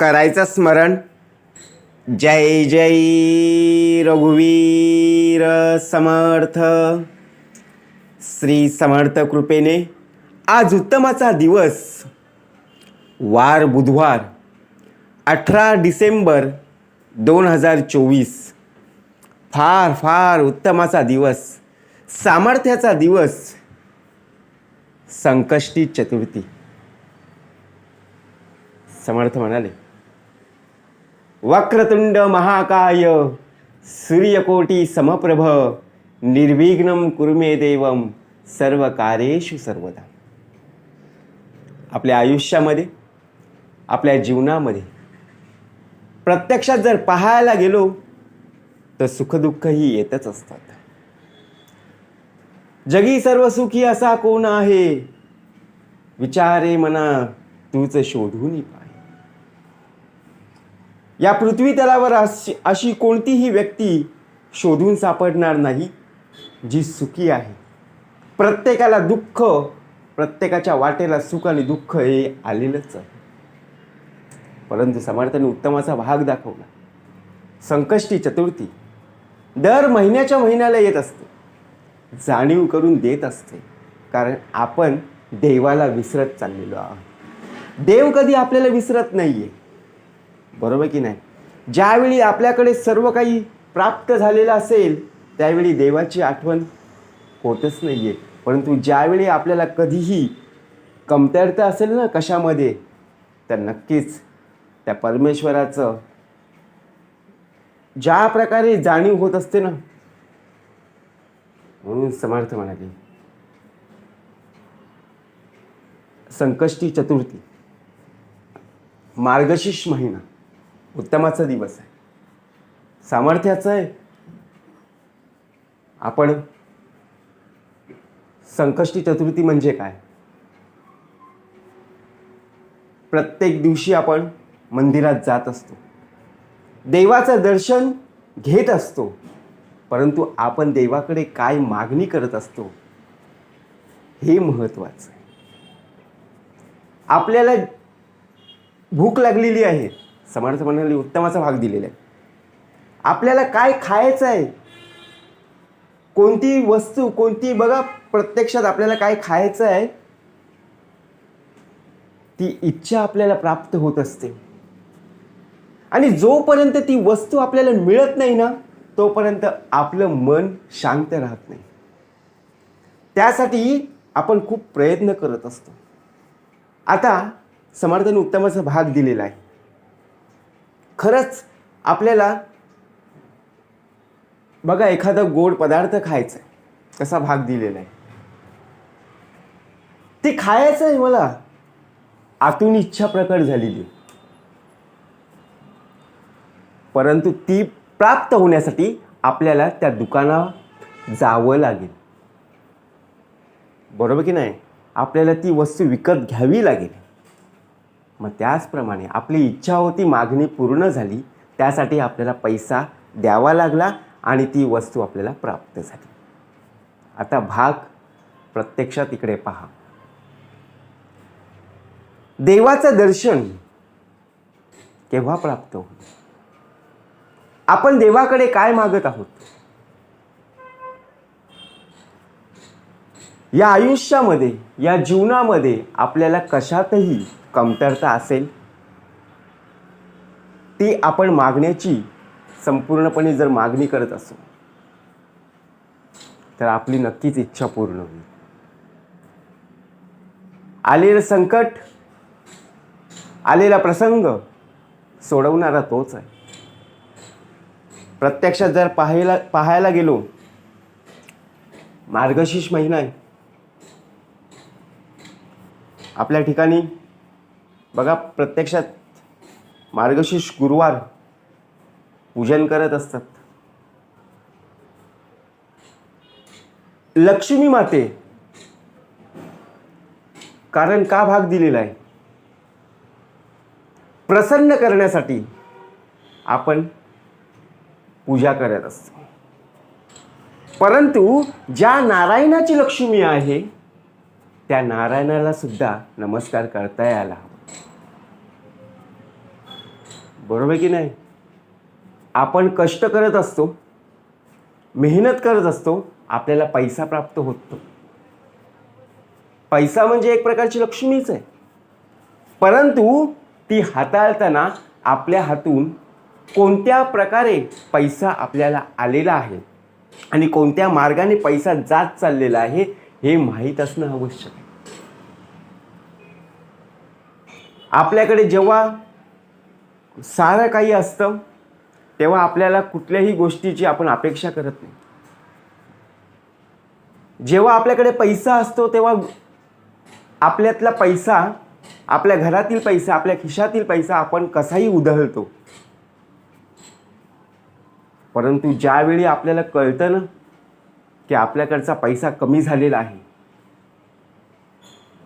करायचं स्मरण. जय जय रघुवीर समर्थ. श्री समर्थ कृपेने आज उत्तमाचा दिवस. वार बुधवार अठरा डिसेंबर दोन हजार चोवीस. फार फार उत्तमाचा दिवस. सामर्थ्याचा दिवस. संकष्टी चतुर्थी. समर्थ म्हणाले. वक्रतुंड महाकाय सूर्यकोटी समप्रभ निर्विघ्नं कुर्मे देवम सर्व कार्येशु सर्वदा. आपल्या आयुष्यामध्ये आपल्या जीवनामध्ये प्रत्यक्षात जर पाहायला गेलो तर सुखदुःखही येतच असतात. जगी सर्व सुखी असा कोण आहे? विचारे मना तूच शोधून पा या पृथ्वी तलावर अशी अशी कोणतीही व्यक्ती शोधून सापडणार नाही जी सुखी आहे. प्रत्येकाला दुःख प्रत्येकाच्या वाटेला सुख आणि दुःख हे आलेलंच आहे. परंतु समर्थाने उत्तमाचा भाग दाखवला. संकष्टी चतुर्थी दर महिन्याच्या महिन्याला येत असते. जाणीव करून देत असते. कारण आपण देवाला विसरत चाललेलो आहोत. देव कधी आपल्याला विसरत नाही आहे बरोबर की नाही? ज्यावेळी आपल्याकडे सर्व काही प्राप्त झालेलं असेल त्यावेळी देवाची आठवण होतच नाही आहे परंतु ज्यावेळी आपल्याला कधीही कमतरता असेल ना कशामध्ये तर नक्कीच त्या परमेश्वराचं ज्या प्रकारे जाणीव होत असते ना म्हणून समर्थ म्हणाले संकष्टी चतुर्थी मार्गशीर्ष महिना. उत्तमाचा दिवस आहे. सामर्थ्याचं आहे. आपण संकष्टी चतुर्थी म्हणजे काय? प्रत्येक दिवशी आपण मंदिरात जात असतो. देवाचं दर्शन घेत असतो. परंतु आपण देवाकडे काय मागणी करत असतो? हे महत्त्वाचं आहे. आपल्याला भूक लागलेली आहे. समर्थ म्हणाले उत्तमाचा भाग दिलेला आहे. आपल्याला काय खायचं आहे? कोणती वस्तू कोणती बघा प्रत्यक्षात आपल्याला काय खायचं आहे? ती इच्छा आपल्याला प्राप्त होत असते. आणि जोपर्यंत ती वस्तू आपल्याला मिळत नाही ना तोपर्यंत आपलं मन शांत राहत नाही. त्यासाठी आपण खूप प्रयत्न करत असतो. आता समर्थन उत्तमाचा भाग दिलेला आहे. खरंच आपल्याला बघा एखादा गोड पदार्थ खायचा आहे कसा भाग दिलेला आहे. ते खायचं आहे मला. आतून इच्छा प्रकट झालेली. परंतु ती प्राप्त होण्यासाठी आपल्याला त्या दुकानात जावं लागेल. बरोबर की नाही? आपल्याला ती वस्तू विकत घ्यावी लागेल. मग त्याचप्रमाणे आपली इच्छा होती मागणी पूर्ण झाली त्यासाठी आपल्याला पैसा द्यावा लागला आणि ती वस्तू आपल्याला प्राप्त झाली. आता भाग प्रत्यक्षात इकडे पहा. देवाचं दर्शन केव्हा प्राप्त होईल? आपण देवाकडे काय मागत आहोत? या आयुष्यामध्ये या जीवनामध्ये आपल्याला कशातही कमतरता असेल ती आपण मागण्याची संपूर्णपणे जर मागणी करत असू तर आपली नक्कीच इच्छा पूर्ण होईल. आलेलं संकट आलेला प्रसंग सोडवणारा तोच आहे. प्रत्यक्षात जर पाहायला पाहायला गेलो मार्गशीर्ष महिना आहे. आपल्या ठिकाणी बघा प्रत्यक्षात मार्गशीर्ष गुरुवार पूजन करत असतात. लक्ष्मी माते कारण का भाग दिलेला आहे? प्रसन्न करण्यासाठी आपण पूजा करत असतो. परंतु ज्या नारायणाची लक्ष्मी आहे त्या नारायणाला सुद्धा नमस्कार करता यायला हवा बरोबर की नाही? आपण कष्ट करत असतो मेहनत करत असतो आपल्याला पैसा प्राप्त होतो. पैसा म्हणजे एक प्रकारची लक्ष्मीच आहे. परंतु ती हाताळताना आपल्या हातून कोणत्या प्रकारे पैसा आपल्याला आलेला आहे आणि कोणत्या मार्गाने पैसा जात चाललेला आहे हे माहीत असणं आवश्यक आहे. आपल्याकडे जेव्हा सारं काही असतं तेव्हा आपल्याला कुठल्याही गोष्टीची आपण अपेक्षा करत नाही. जेव्हा आपल्याकडे पैसा असतो तेव्हा आपल्यातला पैसा आपल्या घरातील पैसा आपल्या खिशातील पैसा आपण कसाही उधळतो. परंतु ज्यावेळी आपल्याला कळतं ना की आपल्याकडचा पैसा कमी झालेला आहे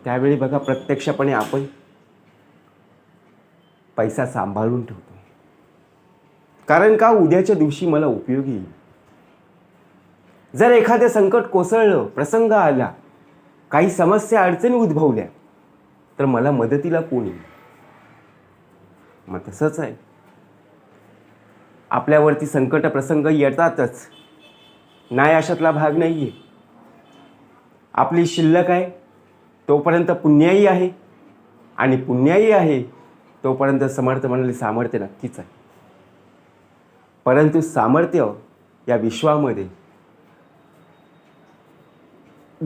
त्यावेळी बघा प्रत्यक्षपणे आपण पैसा सांभाळून ठेवतो. कारण का उद्याच्या दिवशी मला उपयोगी येईल? जर एखादं संकट कोसळलं प्रसंग आला काही समस्या अडचणी उद्भवल्या तर मला मदतीला कोण येईल? मग तसंच आहे. आपल्यावरती संकट प्रसंग येतातच. नाही अशातला भाग नाही आहे आपली शिल्लक आहे तोपर्यंत पुण्याही आहे आणि पुण्याही आहे तोपर्यंत समर्थ म्हणाले सामर्थ्य नक्कीच आहे. परंतु सामर्थ्य या विश्वामध्ये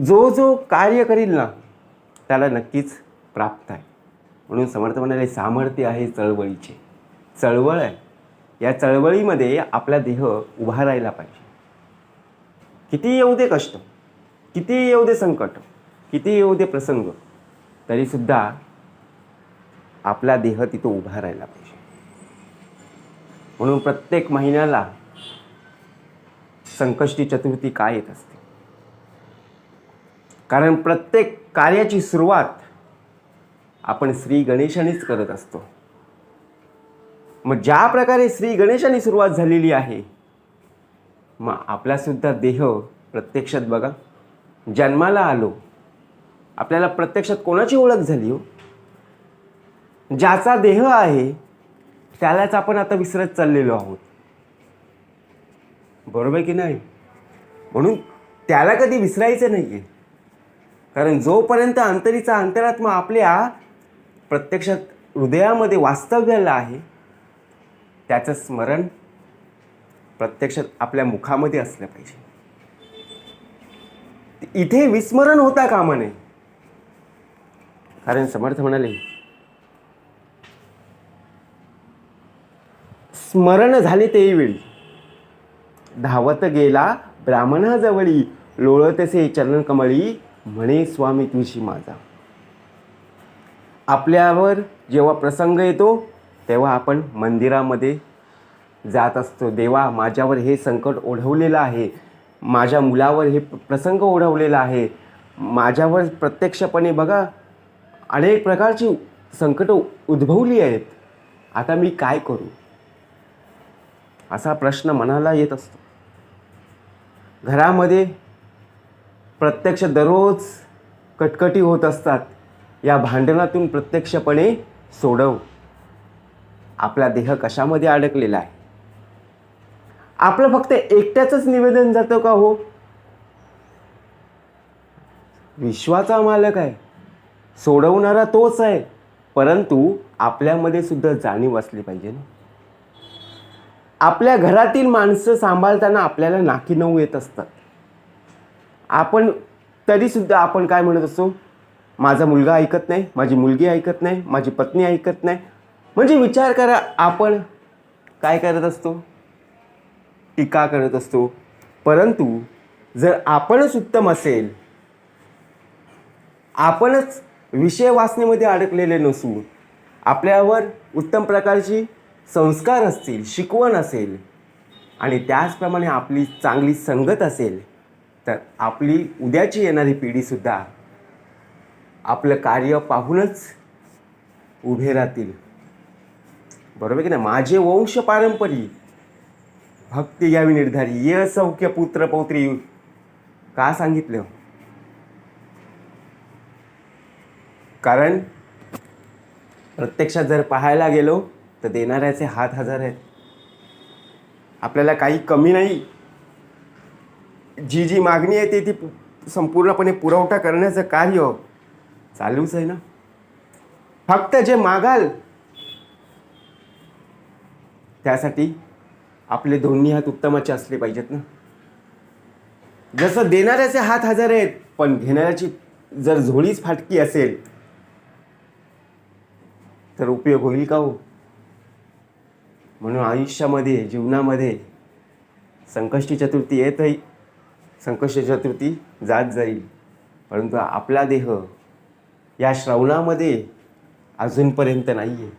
जो जो कार्य करील ना त्याला नक्कीच प्राप्त आहे. म्हणून समर्थ म्हणाले सामर्थ्य आहे चळवळीचे. चळवळ आहे. या चळवळीमध्ये आपला देह उभा राहायला पाहिजे. किती येऊ दे कष्ट किती येऊ दे संकट किती येऊ दे प्रसंग तरीसुद्धा आपला देह तिथं उभा राहायला पाहिजे. म्हणून प्रत्येक महिन्याला संकष्टी चतुर्थी काय येत असते? कारण प्रत्येक कार्याची सुरुवात आपण श्री गणेशानेच करत असतो. मग ज्या प्रकारे श्री गणेशाने सुरुवात झालेली आहे मग आपलासुद्धा देह प्रत्यक्षात बघा. जन्माला आलो आपल्याला प्रत्यक्षात कोणाची ओळख झाली हो? ज्याचा देह आहे त्यालाच आपण आता विसरत चाललेलो आहोत. बरोबर की नाही? म्हणून त्याला कधी विसरायचं नाही आहे कारण जोपर्यंत अंतरीचा अंतरात्मा आपल्या प्रत्यक्षात हृदयामध्ये वास्तव्याला आहे त्याचं स्मरण प्रत्यक्षात आपल्या मुखामध्ये असलं पाहिजे. इथे विस्मरण होता कामा नये. कारण समर्थ म्हणाले स्मरण झाले तेवेळी धावत गेला ब्राह्मणाजवळी लोळतसे चरणकमळी म्हणे स्वामी तुझी माझा. आपल्यावर जेव्हा प्रसंग येतो तेव्हा आपण मंदिरामध्ये जात असतो. देवा माझ्यावर हे संकट ओढवलेलं आहे. माझ्या मुलावर हे प्रसंग ओढवलेला आहे. माझ्यावर प्रत्यक्षपणे बघा अनेक प्रकारची संकटं उद्भवली आहेत. आता मी काय करू? असा प्रश्न मनाला येत असतो. घरामध्ये प्रत्यक्ष दररोज कटकटी होत असतात. या भांडणातून प्रत्यक्षपणे सोडव. आपला देह कशामध्ये अडकलेला आहे? आपलं फक्त एकट्याचंच निवेदन जातं का हो? विश्वाचा मालक आहे. सोडवणारा तोच आहे. परंतु आपल्यामध्ये सुद्धा जाणीव असली पाहिजे ना. आपल्या घरातील माणसं सांभाळताना आपल्याला नाकी नऊ येत असतात. आपण तरीसुद्धा आपण काय म्हणत असतो? माझा मुलगा ऐकत नाही माझी मुलगी ऐकत नाही माझी पत्नी ऐकत नाही. म्हणजे विचार करा आपण काय करत असतो? टीका करत असतो. परंतु जर आपणच उत्तम असेल आपणच विषय वाचनेमध्ये अडकलेले नसू आपल्यावर उत्तम प्रकारची संस्कार असतील शिकवण असेल आणि त्याचप्रमाणे आपली चांगली संगत असेल तर आपली उद्याची येणारी पिढीसुद्धा आपलं कार्य पाहूनच उभे राहतील. बरोबर की नाही? माझे वंश पारंपरी भक्ती घ्यावी निर्धारी ये सौख्य पुत्र पौत्री. का सांगितलं? कारण प्रत्यक्षात जर पाहायला गेलो तर देणाऱ्याचे हात हजार आहेत. आपल्याला काही कमी नाही. जी जी मागणी आहे ती ती संपूर्णपणे पुरवठा करण्याचं कार्य चालूच आहे ना. फक्त जे मागाल त्यासाठी आपले दोन्ही हात उत्तमाचे असले पाहिजेत ना. जसं देणाऱ्याचे हात हजार आहेत पण घेणाऱ्याची जर झोळीच फाटकी असेल तर उपयोग होईल का हो? म्हणून आयुष्यामध्ये जीवनामध्ये संकष्टी चतुर्थी येतही संकष्टी चतुर्थी जात जाईल. परंतु आपला देह या श्रवणामध्ये अजूनपर्यंत नाही आहे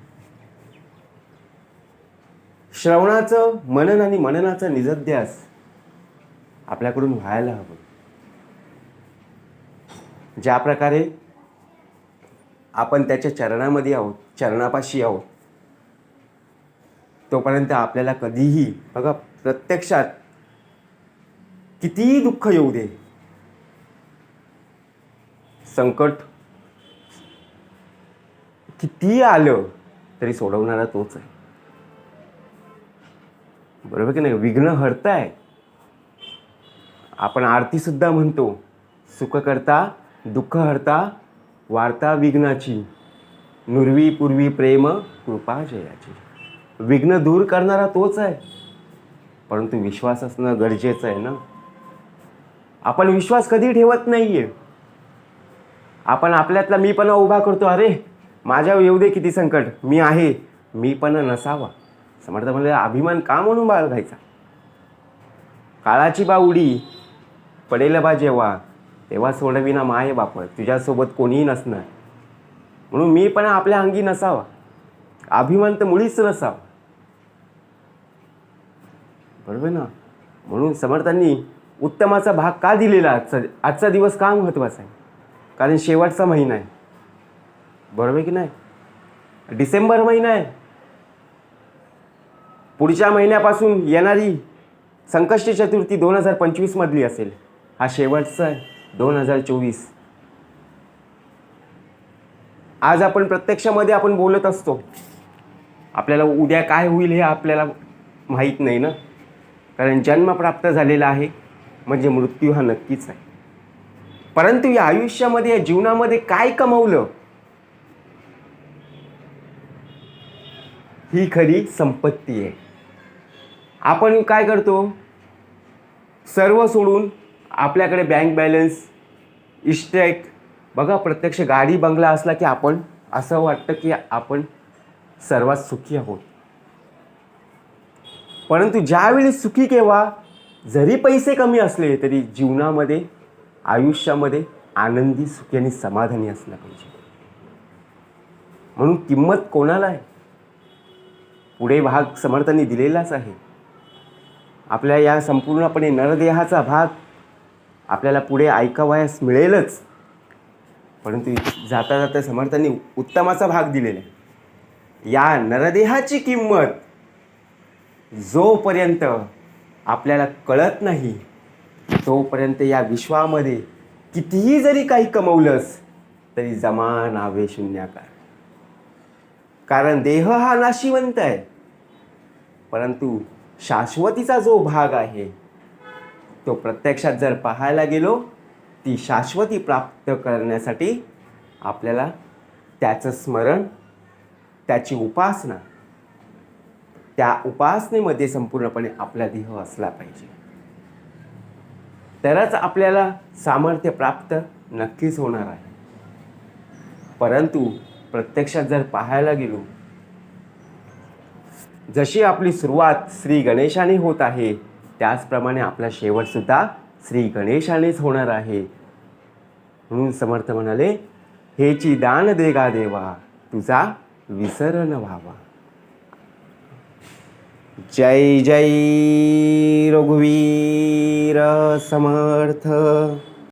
श्रवणाचं मनन आणि मननाचा निजध्यास आपल्याकडून व्हायला हवं. ज्या प्रकारे आपण त्याच्या चरणामध्ये आहोत चरणापाशी आहोत तोपर्यंत आपल्याला कधीही बघा प्रत्यक्षात कितीही दुःख येऊ दे संकट कितीही आलं तरी सोडवणारा तोच आहे. बरोबर की नाही? विघ्न हरताय. आपण आरतीसुद्धा म्हणतो सुख करता दुःख हरता वार्ता विघ्नाची. नुरवी पूर्वी प्रेम कृपा जयाची. विघ्न दूर करणारा तोच आहे. परंतु विश्वास असणं गरजेचं आहे ना? आपण विश्वास कधी ठेवत नाहीये. आपण आपल्यातला मी पण उभा करतो अरे माझ्यावर येऊ दे किती संकट. मी आहे. मी पण नसावा. समर्थ म्हणजे अभिमान का म्हणून बाळगायचा काळाची बा उडी पडेल बा जेव्हा तेव्हा सोडविना माय बाप तुझ्यासोबत कोणीही नसणार. म्हणून मी पण आपल्या अंगी नसावा. अभिमान तर मुळीच नसावा. बरोबर ना? म्हणून समर्थांनी उत्तमाचा भाग का दिलेला आजचा आजचा दिवस का महत्त्वाचा आहे? कारण शेवटचा महिना आहे. बरोबर की नाही? डिसेंबर महिना आहे. पुढच्या महिन्यापासून येणारी संकष्टी चतुर्थी दोन हजार पंचवीसमधली असेल. हा शेवटचा आहे दोन हजार चोवीस. आज आपण प्रत्यक्षामध्ये आपण बोलत असतो. आपल्याला उद्या काय होईल हे आपल्याला माहीत नाही ना? कारण जन्म प्राप्त झालेला आहे म्हणजे मृत्यू हा नक्कीच आहे. परंतु या आयुष्यामध्ये या जीवनामध्ये काय कमवलं? ही खरी संपत्ती आहे. आपण काय करतो? सर्व सोडून आपल्याकडे बँक बॅलन्स इस्टेक बघा प्रत्यक्ष गाडी बंगला असला की आपण असं वाटतं की आपण सर्वात सुखी आहोत. परंतु ज्यावेळी सुखी केव्हा जरी पैसे कमी असले तरी जीवनामध्ये आयुष्यामध्ये आनंदी सुखी आणि समाधानी असलं पाहिजे. म्हणून किंमत कोणाला आहे? पुढे भाग समर्थांनी दिलेलाच आहे. आपल्या या संपूर्णपणे नरदेहाचा भाग आपल्याला पुढे ऐकावयास मिळेलच. परंतु जाता जाता समर्थांनी उत्तमाचा भाग दिलेला आहे. या नरदेहाची किंमत जोपर्यंत आपल्याला कळत नाही तोपर्यंत या विश्वामध्ये कितीही जरी काही कमवलंस तरी जमा नावे शून्याकार. कारण देह हा नाशिवंत आहे. परंतु शाश्वतीचा जो भाग आहे तो प्रत्यक्षात जर पाहायला गेलो ती शाश्वती प्राप्त करण्यासाठी आपल्याला त्याचं स्मरण त्याची उपासना त्या उपासनेमध्ये संपूर्णपणे आपला देह असला पाहिजे. तरच आपल्याला सामर्थ्य प्राप्त नक्कीच होणार आहे. परंतु प्रत्यक्षात जर पाहायला गेलो जशी आपली सुरुवात श्री गणेशाने होत आहे त्याचप्रमाणे आपला शेवटसुद्धा श्री गणेशानेच होणार आहे. म्हणून समर्थ म्हणाले हेची दान देगा देवा तुझा विसरण व्हावा. जय जय रघुवीर समर्थ।